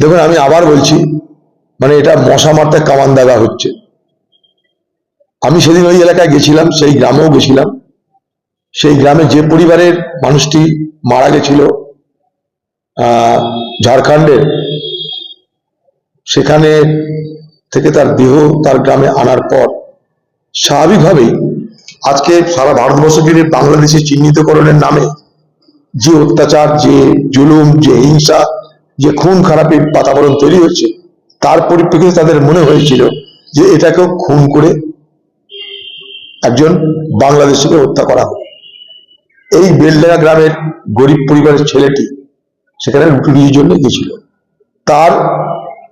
দেখুন, আমি আবার বলছি মানে এটা মশা মারতে কামান দাগা হচ্ছে। আমি সেদিন ওই এলাকায় গেছিলাম, সেই গ্রামেও গেছিলাম। সেই গ্রামে যে পরিবারের মানুষটি মারা গেছিল ঝাড়খণ্ডের, সেখানে থেকে তার দেহ তার গ্রামে আনার পর স্বাভাবিকভাবেই আজকে সারা ভারতবর্ষ জুড়ে বাংলাদেশে চিহ্নিতকরণের নামে যে অত্যাচার, যে জুলুম, যে হিংসা, যে খুন খারাপের বাতাবরণ তৈরি হচ্ছে, তার পরিপ্রেক্ষিতে তাদের মনে হয়েছিল যে এটাকেও খুন করে একজন বাংলাদেশিকে হত্যা করা এই বেলডাঙ্গা গ্রামের গরিব পরিবারের ছেলেটি সেখানে রুটি রুটির জন্য গেছিল তার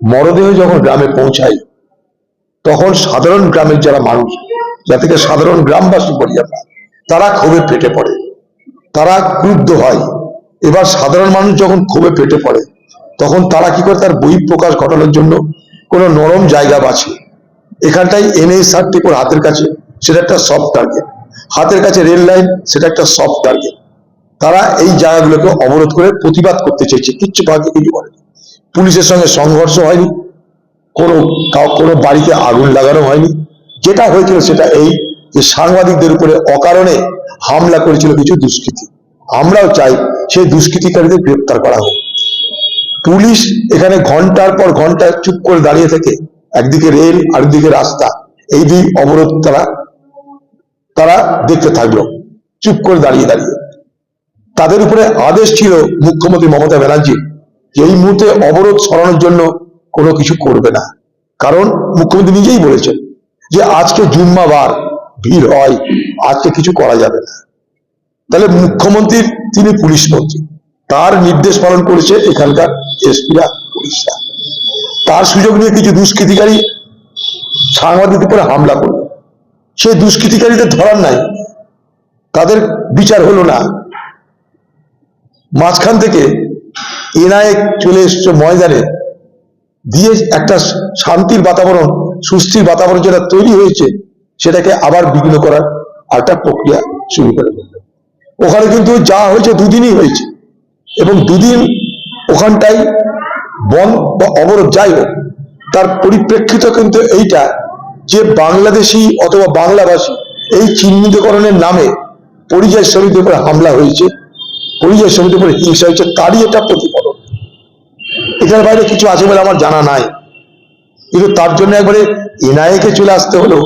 মরদেহ যখন গ্রামে পৌঁছায়, তখন সাধারণ গ্রামের যারা মানুষ, যাদেরকে সাধারণ গ্রামবাসী আমরা, তারা ক্ষোভে পেটে পড়ে। তারা ক্রুদ্ধ হয়। এবার সাধারণ মানুষ যখন ক্ষোভে পেটে পড়ে, তখন তারা কি করে? তার বহিঃপ্রকাশ ঘটানোর জন্য কোনো নরম জায়গা বাছে। এখানটাই এনএস সার্টি করে হাতের কাছে, সেটা একটা সফট টার্গেট হাতের কাছে রেল লাইন, সেটা একটা সফট টার্গেট তারা এই জায়গাগুলোকে অবরোধ করে প্রতিবাদ করতে চেয়েছে। কিচ্ছু ভাগে কিছু করেনি। পুলিশের সঙ্গে সংঘর্ষ হয়নি। কোনো কোনো বাড়িতে আগুন লাগানো হয়নি। যেটা হয়েছিল সেটা এই যে সাংবাদিকদের উপরে অকারণে হামলা করেছিল কিছু দুষ্কৃতী। আমরাও চাই সেই দুষ্কৃতিকারীদের গ্রেপ্তার করা হোক। পুলিশ এখানে ঘণ্টার পর ঘণ্টা চুপ করে দাঁড়িয়ে থেকে একদিকে রেল, আরেকদিকে রাস্তা, এই দুই অবরোধ তারা তারা দেখতে থাকল, চুপ করে দাঁড়িয়ে দাঁড়িয়ে। তাদের উপরে আদেশ ছিল মুখ্যমন্ত্রী মমতা ব্যানার্জি যে এই মুহূর্তে অবরোধ সরানোর জন্য কোনো কিছু করবে না। কারণ মুখ্যমন্ত্রী নিজেই বলেছেন যে আজকে জুম্মাবার ভিড় হয় আজকে কিছু করা যাবে না। তাহলে মুখ্যমন্ত্রীর তিনি পুলিশ মন্ত্রী। তার নির্দেশ পালন করেছে এখানকার এসপিরা, পুলিশরা। তার সুযোগ নিয়ে কিছু দুষ্কৃতিকারী সাংবাদিকদের উপরে হামলা করল। সেই দুষ্কৃতিকারীদের ধরার নাই। তাদের বিচার হলো না। মাঝখান থেকে এনআইএ চলে এসছে ময়দানে। দিয়ে একটা শান্তির বাতাবরণ, সুস্থির বাতাবরণ যেটা তৈরি হয়েছে সেটাকে আবার বিঘ্ন করার একটা প্রক্রিয়া শুরু করে ওখানে কিন্তু যা হয়েছে দুদিনই হয়েছে। এবং দুদিন ওখানটাই বন বা অবরোধ যাই হোক, তার পরিপ্রেক্ষিত কিন্তু এইটা যে বাংলাদেশি অথবা বাংলাভাষী এই চিহ্নিতকরণের নামে পরিযায়ী শ্রমিকদের উপরে হামলা হয়েছে, পরিযায়ী শ্রমিকদের উপরে হিংসা হয়েছে, তারই এটা প্রতিফলন। এখানে বাইরে কিছু আছে বলে আমার জানা নাই। কিন্তু তার জন্য একবারে এনআইএ কে চলে আসতে হলো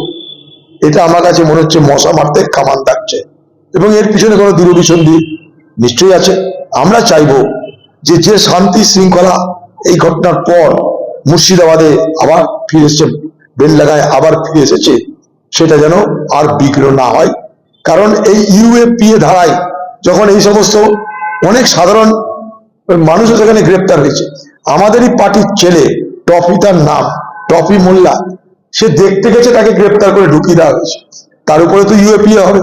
এটা আমার কাছে মনে হচ্ছে মশা মারতে কামান ডাকছে এবং এর পিছনে কোনো দূরভিসন্ধি নিশ্চয়ই আছে। আমরা চাইব যে যে শান্তি শৃঙ্খলা এই ঘটনার পর মুর্শিদাবাদে আবার ফিরে এসেছে বেললাগায় আবার ফিরে এসেছে, সেটা যেন আর বিঘ্ন না হয়। কারণ এই ইউএপিএ ধারায় যখন এই সমস্ত অনেক সাধারণ মানুষও সেখানে গ্রেপ্তার হয়েছে। আমাদেরই পার্টির ছেলে টপি তার নাম টপি মোল্লা সে দেখতে গেছে তাকে গ্রেপ্তার করে ঢুকিয়ে দেওয়া হয়েছে। তার উপরে তো ইউএপিএ হবে।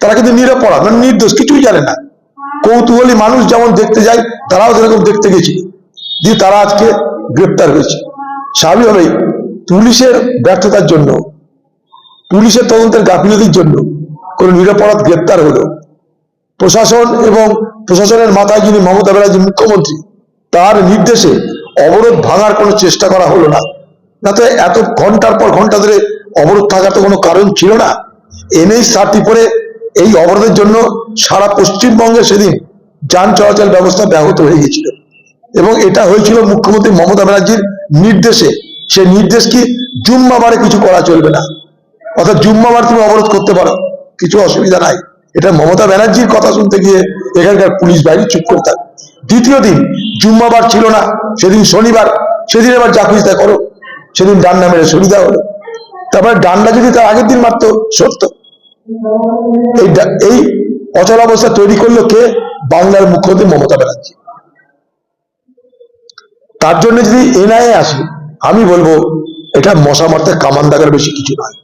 তারা কিন্তু নিরপরাধ মানে নির্দোষ, কিছুই জানে না। কৌতূহলী মানুষ যেমন দেখতে যায়, তারাও সেরকম দেখতে গেছিল দিয়ে তারা আজকে গ্রেপ্তার হয়েছে। স্বাভাবিকভাবেই পুলিশের ব্যর্থতার জন্য, পুলিশের তদন্তের গাফিলতির জন্য কোন নিরাপরাধ গ্রেপ্তার হলো। প্রশাসন এবং প্রশাসনের মাথায় যিনি মমতা ব্যানার্জি মুখ্যমন্ত্রী, তার নির্দেশে অবরোধ ভাঙার কোনো চেষ্টা করা হলো না। না তো এত ঘণ্টার পর ঘণ্টা ধরে অবরোধ থাকার তো কোনো কারণ ছিল না। এনএই সার্টি পরে এই অবরোধের জন্য সারা পশ্চিমবঙ্গে সেদিন যান চলাচল ব্যবস্থা ব্যাহত হয়ে গেছিল। এবং এটা হয়েছিল মুখ্যমন্ত্রী মমতা ব্যানার্জির নির্দেশে। সে নির্দেশ কি জুম্মাবারে কিছু করা চলবে না। অর্থাৎ জুম্মাবার তুমি অবরোধ করতে পারো, কিছু অসুবিধা নাই। এটা মমতা ব্যানার্জির কথা শুনতে গিয়ে এখানকার পুলিশ বাহিনী চুপ করে থাকে। দ্বিতীয় দিন জুম্মাবার ছিল না, সেদিন শনিবার, সেদিন এবার যা করো সেদিন ডান্ডা মেরে সুবিধা হলো। তারপরে ডান্ডা যদি তার আগের দিন মারতো, সত্য। এই অচল অবস্থা তৈরি করল কে? বাংলার মুখ্যমন্ত্রী মমতা ব্যানার্জি। তার জন্য যদি এনআইএ আসে, আমি বলব, এটা মশা মারতে কামান দাগার বেশি কিছু নয়।